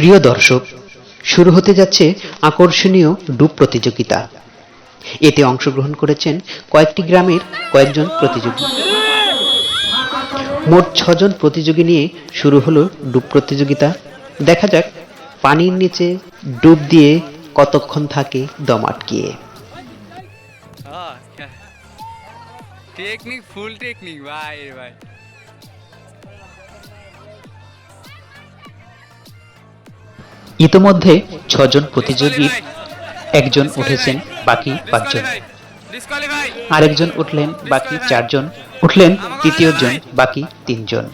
প্রিয় দর্শক, শুরু হতে যাচ্ছে আকর্ষণীয় ডুব প্রতিযোগিতা। এতে অংশগ্রহণ করেছেন কয়েকটি গ্রামের কয়েকজন প্রতিযোগী। মোট ছজন প্রতিযোগী নিয়ে শুরু হলো ডুব প্রতিযোগিতা। দেখা যাক পানির নিচে ডুব দিয়ে কতক্ষণ থাকে দম আটকিয়ে। টেকনিক, ফুল টেকনিক, ভাই ভাই। ইতোমধ্যে ছজন প্রতিযোগীর একজন উঠেছেন, বাকি পাঁচজন। আরেকজন উঠলেন, বাকি চারজন। উঠলেন তৃতীয় জন বাকি তিনজন।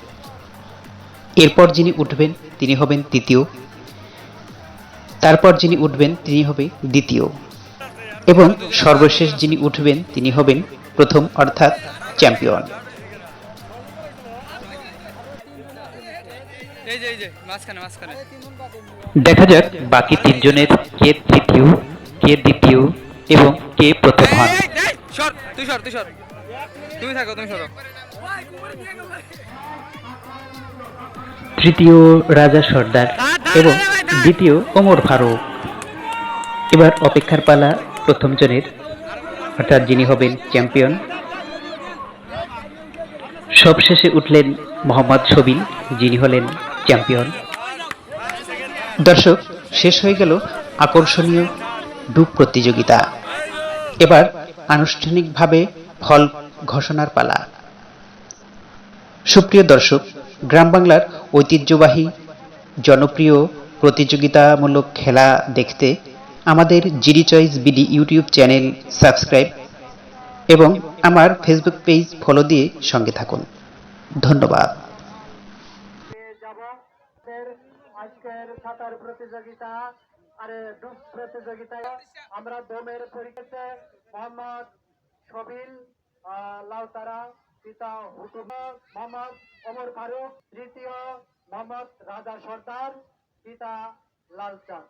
এরপর যিনি উঠবেন, তিনি হবেন তৃতীয়। তারপর যিনি উঠবেন, তিনি হবে দ্বিতীয়। এবং সর্বশেষ যিনি উঠবেন, তিনি হবেন প্রথম অর্থাৎ চ্যাম্পিয়ন। এই যে এই যে মাঝখানে মাঝখানে। দেখা যাক বাকি তিনজনের কে তৃতীয় কে দ্বিতীয় এবং কে প্রথম হন। এই, এই, এই, সর তুই সর তুই সর। তুমি থাকো তুমি সরো। তৃতীয় রাজা সর্দার এবং দ্বিতীয় ওমর ফারুক। এবার অপেক্ষার পালা প্রথম জনের অর্থাৎ যিনি হবেন চ্যাম্পিয়ন সবশেষে উঠলেন মোহাম্মদ সবিন যিনি হলেন চ্যাম্পিয়ন। দর্শক, শেষ হয়ে গেল আকর্ষণীয় ডুব প্রতিযোগিতা। এবার আনুষ্ঠানিকভাবে ফল ঘোষণার পালা। সুপ্রিয় দর্শক, গ্রাম বাংলার ঐতিহ্যবাহী, জনপ্রিয় প্রতিযোগিতামূলক খেলা দেখতে আমাদের GD choice BD YouTube channel subscribe এবং আমার ফেসবুক পেজ ফলো দিয়ে সঙ্গে থাকুন। ধন্যবাদ। আজকের প্রতিযোগিতা। ডুব আমরা মোহাম্মদ পিতা ওমর ফারুক তৃতীয় মোহাম্মদ রাজা সর্দার, পিতা লালচাঁদ।